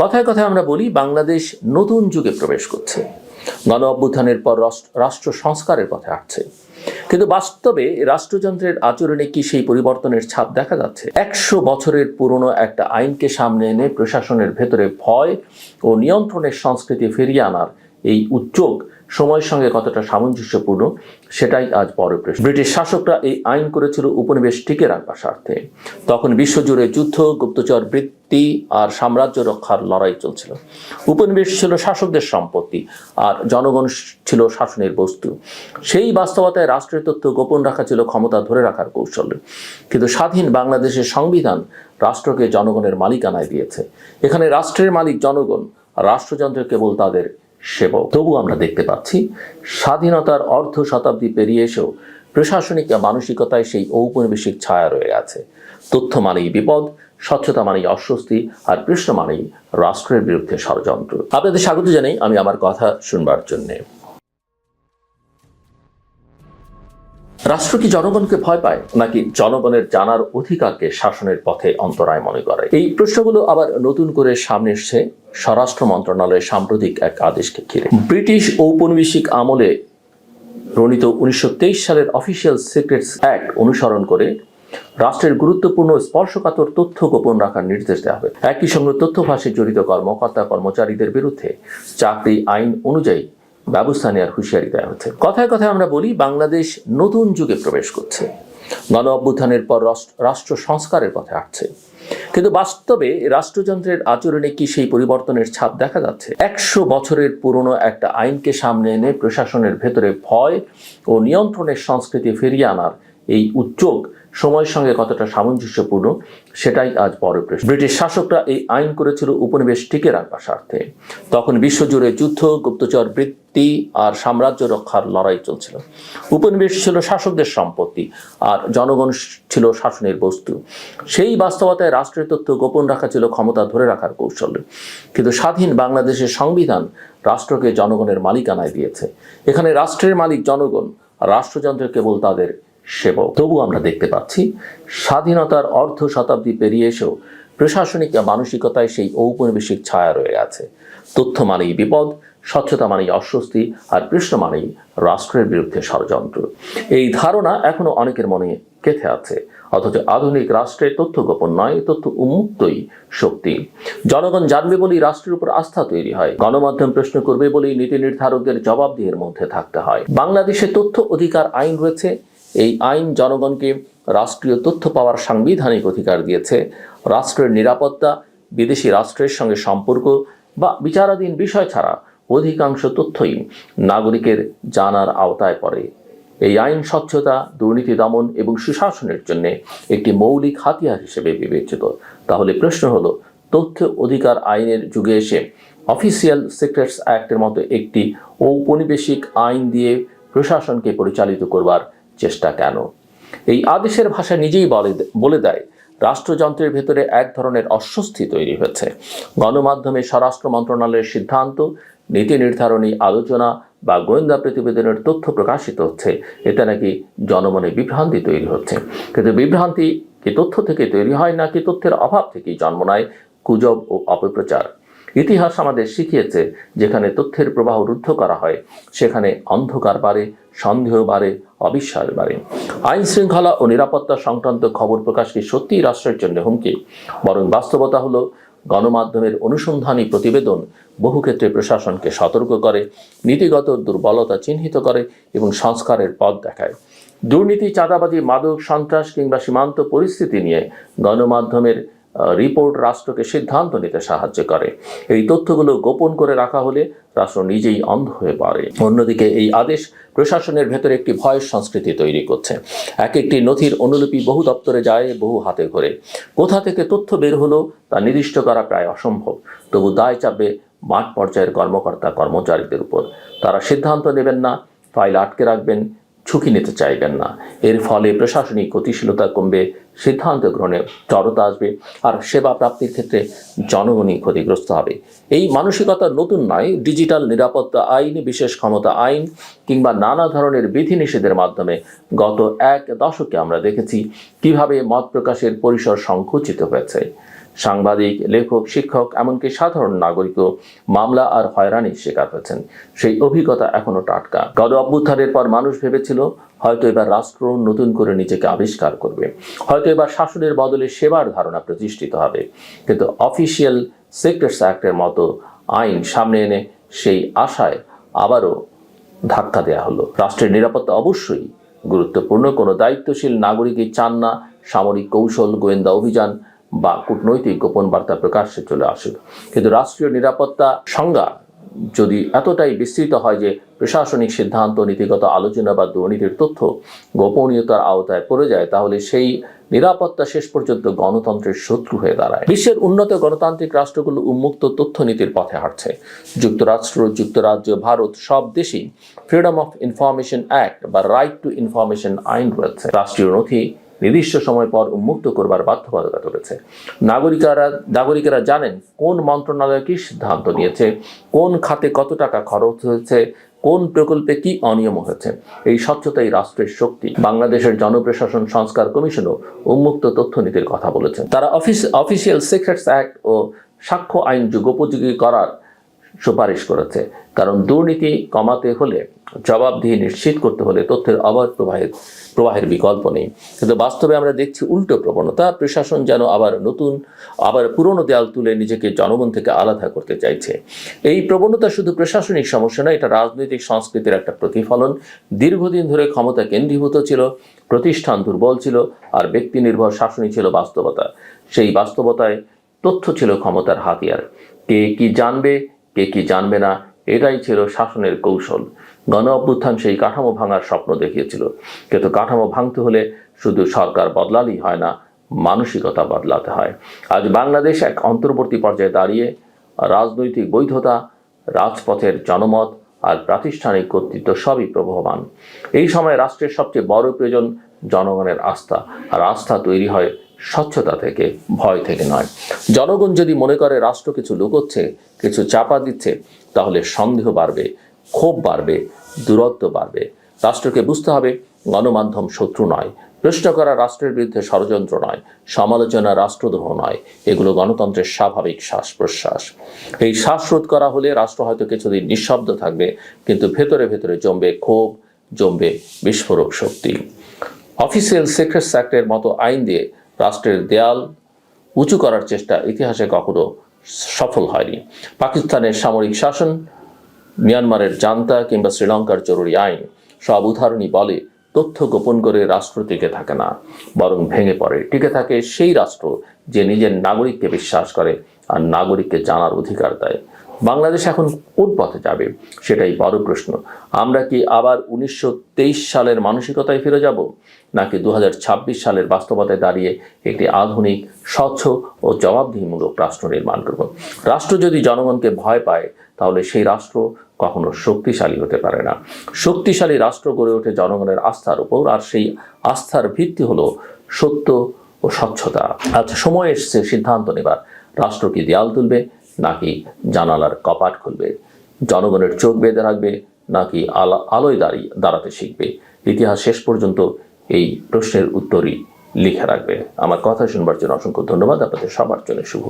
কথায় কথায় আমরা বলি, বাংলাদেশ নতুন যুগে প্রবেশ করছে। গণ অভ্যুত্থানের পর রাষ্ট্র- সংস্কারের পথে আসছে কিন্তু বাস্তবে রাষ্ট্রযন্ত্রের আচরণে কি সেই পরিবর্তনের ছাপ দেখা যাচ্ছে? একশো বছরের পুরনো একটা আইনকে সামনে এনে প্রশাসনের ভেতরে ভয় ও নিয়ন্ত্রণের সংস্কৃতি ফিরিয়ে আনার এই উদ্যোগ সময়ের সঙ্গে কতটা সামঞ্জস্যপূর্ণ, সেটাই আজ বড় প্রশ্ন। ব্রিটিশ শাসকরা এই আইন করেছিল উপনিবেশ টিকে রাখবার স্বার্থে। তখন বিশ্বজুড়ে যুদ্ধ, গুপ্তচর বৃত্তি আর সাম্রাজ্য রক্ষার লড়াই চলছিল। উপনিবেশ ছিল শাসকদের সম্পত্তি আর জনগণ ছিল শাসনের বস্তু। সেই বাস্তবতায় রাষ্ট্রের তথ্য গোপন রাখা ছিল ক্ষমতা ধরে রাখার কৌশল। কিন্তু স্বাধীন বাংলাদেশের সংবিধান রাষ্ট্রকে জনগণের মালিকানায় দিয়েছে। এখানে রাষ্ট্রের মালিক জনগণ, রাষ্ট্রযন্ত্র কেবল তাদের সেবক। তবু আমরা দেখতে পাচ্ছি, স্বাধীনতার অর্ধ শতাব্দী পেরিয়ে এসেও প্রশাসনিক মানসিকতায় সেই ঔপনিবেশিক ছায়া রয়ে আছে তথ্য মানেই বিপদ, স্বচ্ছতা মানেই অস্বস্তি, আর পৃষ্ঠ মানেই রাষ্ট্রের বিরুদ্ধে ষড়যন্ত্র। আপনাদের স্বাগত জানাই, আমি আমার কথা শুনবার জন্যে। রাষ্ট্র কি জনগণকে ভয় পায়, নাকি জনগণের জানার অধিকারকে শাসনের পথে অন্তরায় মনে করে? এই প্রশ্নগুলো আবার নতুন করে সামনে এসছে স্বরাষ্ট্র মন্ত্রণালয়ের সাম্প্রতিক এক আদেশকে ঘিরে। ব্রিটিশ ঔপনিবেশিক আমলে প্রণীত উনিশশো সালের অফিসিয়াল সিক্রেটস অ্যাক্ট অনুসরণ করে রাষ্ট্রের গুরুত্বপূর্ণ স্পর্শকাতর তথ্য গোপন রাখার নির্দেশ দেওয়া হবে। একই সঙ্গে তথ্য ফাঁসে জড়িত কর্মকর্তা কর্মচারীদের বিরুদ্ধে চাকরি আইন অনুযায়ী ব্যবস্থা নেওয়ার হুঁশিয়ারি দেওয়া হচ্ছে। কথায় কথায় আমরা বলি, বাংলাদেশ নতুন যুগে প্রবেশ করছে। গণ অভ্যুত্থানের পর রাষ্ট্র- সংস্কারের পথে আসছে। কিন্তু বাস্তবে রাষ্ট্রযন্ত্রের আচরণে কি সেই পরিবর্তনের ছাপ দেখা যাচ্ছে? একশো বছরের পুরনো একটা আইনকে সামনে এনে প্রশাসনের ভেতরে ভয় ও নিয়ন্ত্রণের সংস্কৃতি ফিরিয়ে আনার এই উদ্যোগ সময়ের সঙ্গে কতটা সামঞ্জস্যপূর্ণ, সেটাই আজ বড় প্রশ্ন। ব্রিটিশ শাসকরা এই আইন করেছিল উপনিবেশ টিকে রাখবার স্বার্থে। তখন বিশ্বজুড়ে যুদ্ধ, গুপ্তচর বৃত্তি আর সাম্রাজ্য রক্ষার লড়াই চলছিল। উপনিবেশ ছিল শাসকদের সম্পত্তি আর জনগণ ছিল শাসনের বস্তু। সেই বাস্তবতায় রাষ্ট্রের তথ্য গোপন রাখা ছিল ক্ষমতা ধরে রাখার কৌশল। কিন্তু স্বাধীন বাংলাদেশের সংবিধান রাষ্ট্রকে জনগণের মালিকানায় দিয়েছে। এখানে রাষ্ট্রের মালিক জনগণ, রাষ্ট্রযন্ত্র কেবল তাদের সেবক। তবু আমরা দেখতে পাচ্ছি, স্বাধীনতার অর্ধ শতাব্দী পেরিয়ে এসেও প্রশাসনিক মানসিকতায় সেই ঔপনিবেশিক ছায়া রয়ে আছে তথ্য মানেই বিপদ, স্বচ্ছতা মানেই অস্বস্তি, আর পৃষ্ঠ মানেই রাষ্ট্রের বিরুদ্ধে ষড়যন্ত্র। এই ধারণা এখনও অনেকের মনে কেঁথে আছে, অথচ আধুনিক রাষ্ট্রের তথ্য গোপন নয়, তথ্য উন্মুক্তই শক্তি। জনগণ জানবে বলেই রাষ্ট্রের উপর আস্থা তৈরি হয়, গণমাধ্যম প্রশ্ন করবে বলেই নীতি নির্ধারকদের জবাবদিহির মধ্যে থাকতে হয়। বাংলাদেশে তথ্য অধিকার আইন রয়েছে এই আইন জনগণকে রাষ্ট্রীয় তথ্য পাওয়ার সাংবিধানিক অধিকার দিয়েছে। রাষ্ট্রের নিরাপত্তা, বিদেশি রাষ্ট্রের সঙ্গে সম্পর্ক বা বিচারাধীন বিষয় ছাড়া অধিকাংশ তথ্যই নাগরিকের জানার আওতায় পড়ে। এই আইন স্বচ্ছতা, দুর্নীতি দমন এবং সুশাসনের জন্য একটি মৌলিক হাতিয়ার হিসেবে বিবেচিত। তাহলে প্রশ্ন হলো, তথ্য অধিকার আইনের যুগে এসে অফিসিয়াল সিক্রেটস অ্যাক্টের মতো একটি ঔপনিবেশিক আইন দিয়ে প্রশাসনকে পরিচালিত করবার চেষ্টা কেন? এই আদেশের ভাষা নিজেই বলে দেয়, রাষ্ট্রযন্ত্রের ভেতরে এক ধরনের অস্বস্তি তৈরি হয়েছে। গণমাধ্যমে স্বরাষ্ট্র মন্ত্রণালয়ের সিদ্ধান্ত, নীতি নির্ধারণী আলোচনা বা গোয়েন্দা প্রতিবেদনের তথ্য প্রকাশিত হচ্ছে। এতে নাকি জনমনে বিভ্রান্তি তৈরি হচ্ছে। কিন্তু বিভ্রান্তি কি তথ্য থেকে তৈরি হয় নাকি তথ্যের অভাব থেকেই জন্ম নেয়? গুজব ও অপপ্রচার। ইতিহাস আমাদের শিখিয়েছে, যেখানে তথ্যের প্রবাহ রুদ্ধ করা হয়, সেখানে অন্ধকার বাড়ে, সন্দেহ বাড়ে, অবিশ্বাস বাড়ে। আইন শৃঙ্খলা ও নিরাপত্তা সংক্রান্ত খবর প্রকাশ কি সত্যিই রাষ্ট্রের জন্য হুমকি? বরং বাস্তবতা হলো, গণমাধ্যমের অনুসন্ধানী প্রতিবেদন বহু ক্ষেত্রে প্রশাসনকে সতর্ক করে, নীতিগত দুর্বলতা চিহ্নিত করে এবং সংস্কারের পথ দেখায়। দুর্নীতি, চাঁদাবাজি, মাদক সন্ত্রাস কিংবা সীমান্ত পরিস্থিতি নিয়ে গণমাধ্যমের রিপোর্ট রাষ্ট্রকে সিদ্ধান্ত নিতে সাহায্য করে। এই তথ্যগুলো গোপন করে রাখা হলে রাষ্ট্র নিজেই অন্ধ হয়ে পড়ে। অন্যদিকে এই আদেশ প্রশাসনের ভেতরে একটি ভয়ের সংস্কৃতি তৈরি করছে। এক একটি নথির অনুলিপি বহু দপ্তরে যায়, বহু হাতে ঘোরে। কোথা থেকে তথ্য বের হলো তা নির্দিষ্ট করা প্রায় অসম্ভব। তবু দায় চাপবে মাঠ পর্যায়ের কর্মকর্তা কর্মচারীদের উপর। তারা সিদ্ধান্ত নেবেন না, ফাইল আটকে রাখবেন ঝুঁকি নিতে চাইবেন না। এর ফলে প্রশাসনিক গতিশীলতা কমবে, সিদ্ধান্ত গ্রহণে জড়তা আসবে আর সেবা প্রাপ্তির ক্ষেত্রে জনগণই ক্ষতিগ্রস্ত হবে। এই মানসিকতা নতুন নয়, ডিজিটাল নিরাপত্তা আইন, বিশেষ ক্ষমতা আইন কিংবা নানা ধরনের বিধিনিষেধের মাধ্যমে গত এক দশকে আমরা দেখেছি কীভাবে মত প্রকাশের পরিসর সংকুচিত হয়েছে। সাংবাদিক, লেখক, শিক্ষক, এমনকি সাধারণ নাগরিকও মামলা আর হয়রানির শিকার হয়েছেন। সেই অভিজ্ঞতা এখনও টাটকা। গণ অভ্যুত্থানের পর মানুষ ভেবেছিল, হয়তো এবার রাষ্ট্র নতুন করে নিজেকে আবিষ্কার করবে। হয়তো এবার শাসনের বদলে সেবার ধারণা প্রতিষ্ঠিত হবে। কিন্তু অফিসিয়াল সিক্রেটস অ্যাক্টের মতো আইন সামনে এনে সেই আশায় আবারও ধাক্কা দেয়া হলো। রাষ্ট্রের নিরাপত্তা অবশ্যই গুরুত্বপূর্ণ। কোনো দায়িত্বশীল নাগরিকই চান না সামরিক কৌশল, গোয়েন্দা অভিযান বা কূটনৈতিক গোপন বার্তা প্রকাশ্যে চলে আসুক। কিন্তু রাষ্ট্রীয় নিরাপত্তা সংজ্ঞা যদি এতটাই বিস্তৃত হয় যে প্রশাসনিক সিদ্ধান্ত, নীতিগত আলোচনা বা দুর্নীতির তথ্য গোপনীয়তার আওতায় পড়ে যায়, তাহলে সেই নিরাপত্তা শেষ পর্যন্ত গণতন্ত্রের শত্রু হয়ে দাঁড়ায়। বিশ্বের উন্নত গণতান্ত্রিক রাষ্ট্রগুলো উন্মুক্ত তথ্য নীতির পথে হাঁটছে। যুক্তরাষ্ট্র, যুক্তরাজ্য, ভারত সব দেশেই ফ্রিডম অফ ইনফরমেশন অ্যাক্ট বা রাইট টু ইনফরমেশন আইন রয়েছে। রাষ্ট্রীয় নথি নির্দিষ্ট সময় পর উন্মুক্ত করবার বাধ্যবাধকতা রয়েছে নাগরিকরা, নাগরিকেরা জানেন কোন মন্ত্রণালয় কি সিদ্ধান্ত নিয়েছে, কোন খাতে কত টাকা খরচ হয়েছে, কোন প্রকল্পে কি অনিয়ম হয়েছে। এই স্বচ্ছতাই রাষ্ট্রের শক্তি। বাংলাদেশের জনপ্রশাসন সংস্কার কমিশনও উন্মুক্ত তথ্য নীতির কথা বলেছেন। তারা অফিস অফিসিয়াল সিক্রেটস অ্যাক্ট ও সাক্ষ্য আইন যুগোপযোগী করার সুপারিশ করেছে। কারণ দুর্নীতি কমাতে হলে জবাবদিহি নিশ্চিত করতে হলে তথ্যের অবাধ প্রবাহের প্রবাহের বিকল্প নেই। কিন্তু বাস্তবে আমরা দেখছি উল্টো প্রবণতা। প্রশাসন যেন আবার নতুন আবার পুরনো দেয়াল তুলে নিজেকে জনগণ থেকে আলাদা করতে চাইছে। এই প্রবণতা শুধু প্রশাসনিক সমস্যা নয়, এটা রাজনৈতিক সংস্কৃতির একটা প্রতিফলন। দীর্ঘদিন ধরে ক্ষমতা কেন্দ্রীভূত ছিল, প্রতিষ্ঠান দুর্বল ছিল, আর ব্যক্তি নির্ভর শাসনই ছিল বাস্তবতা। সেই বাস্তবতায় তথ্য ছিল ক্ষমতার হাতিয়ার। কে কি জানবে, কে কি জানবে না এটাই ছিল শাসনের কৌশল। গণ অভ্যুত্থান সেই কাঠামো ভাঙার স্বপ্ন দেখিয়েছিল। কিন্তু কাঠামো ভাঙতে হলে শুধু সরকার বদলালেই হয় না, মানসিকতা বদলাতে হয়। আজ বাংলাদেশ এক অন্তর্বর্তী পর্যায়ে দাঁড়িয়ে রাজনৈতিক বৈধতা, রাজপথের জনমত আর প্রাতিষ্ঠানিক কর্তৃত্ব সবই প্রবহমান। এই সময় রাষ্ট্রের সবচেয়ে বড় প্রয়োজন জনগণের আস্থা। আর আস্থা তৈরি হয় স্বচ্ছতা থেকে, ভয় থেকে নয়। জনগণ যদি মনে করে রাষ্ট্র কিছু লুকোচ্ছে, কিছু চাপা দিচ্ছে, তাহলে সন্দেহ বাড়বে, ক্ষোভ বাড়বে, দূরত্ব বাড়বে। রাষ্ট্রকে বুঝতে হবে, গণমাধ্যম শত্রু নয়। প্রশ্ন করা রাষ্ট্রের বিরুদ্ধে ষড়যন্ত্র নয়, সমালোচনা রাষ্ট্রদ্রোহ নয়। এগুলো গণতন্ত্রের স্বাভাবিক শ্বাস প্রশ্বাস এই শ্বাসরোধ করা হলে রাষ্ট্র হয়তো কিছুদিন নিঃশব্দ থাকবে, কিন্তু ভেতরে ভেতরে জমবে ক্ষোভ, জমবে বিস্ফোরক শক্তি। অফিসিয়াল সিক্রেটস অ্যাক্টের মতো আইন দিয়ে রাষ্ট্রের দেয়াল উঁচু করার চেষ্টা ইতিহাসে কখনো সফল হয়নি। পাকিস্তানের সামরিক শাসন, মিয়ানমারের জান্তা কিংবা শ্রীলঙ্কার জরুরি আইন সব উদাহরণই বলে তথ্য গোপন করে রাষ্ট্র টিকে থাকে না, বরং ভেঙে পড়ে। টিকে থাকে সেই রাষ্ট্র যে নিজের নাগরিককে বিশ্বাস করে আর নাগরিককে জানার অধিকার দেয়। বাংলাদেশ এখন কোন পথে যাবে? সেটাই বড় প্রশ্ন। আমরা কি আবার উনিশশো তেইশ সালের মানসিকতায় ফিরে যাব? নাকি দু হাজার ছাব্বিশ সালের বাস্তবতায় দাঁড়িয়ে একটি আধুনিক, স্বচ্ছ ও জবাবদিহিমূলক রাষ্ট্র নির্মাণ করব? রাষ্ট্র যদি জনগণকে ভয় পায়, তাহলে সেই রাষ্ট্র কখনো শক্তিশালী হতে পারে না। শক্তিশালী রাষ্ট্র গড়ে ওঠে জনগণের আস্থার উপর, আর সেই আস্থার ভিত্তি হলো সত্য ও স্বচ্ছতা। আচ্ছা সময় এসছে সিদ্ধান্ত নেবার। রাষ্ট্র কি দেয়াল তুলবে? নাকি জানালার কপাট খুলবে? জনগণের চোখ বেঁধে রাখবে নাকি আলা, আলোয় দাঁড়িয়ে, দাঁড়াতে শিখবে? ইতিহাস শেষ পর্যন্ত এই প্রশ্নের উত্তরই লিখে রাখবে। আমার কথা শুনবার জন্য অসংখ্য ধন্যবাদ। আপনাদের সবার জন্য শুভ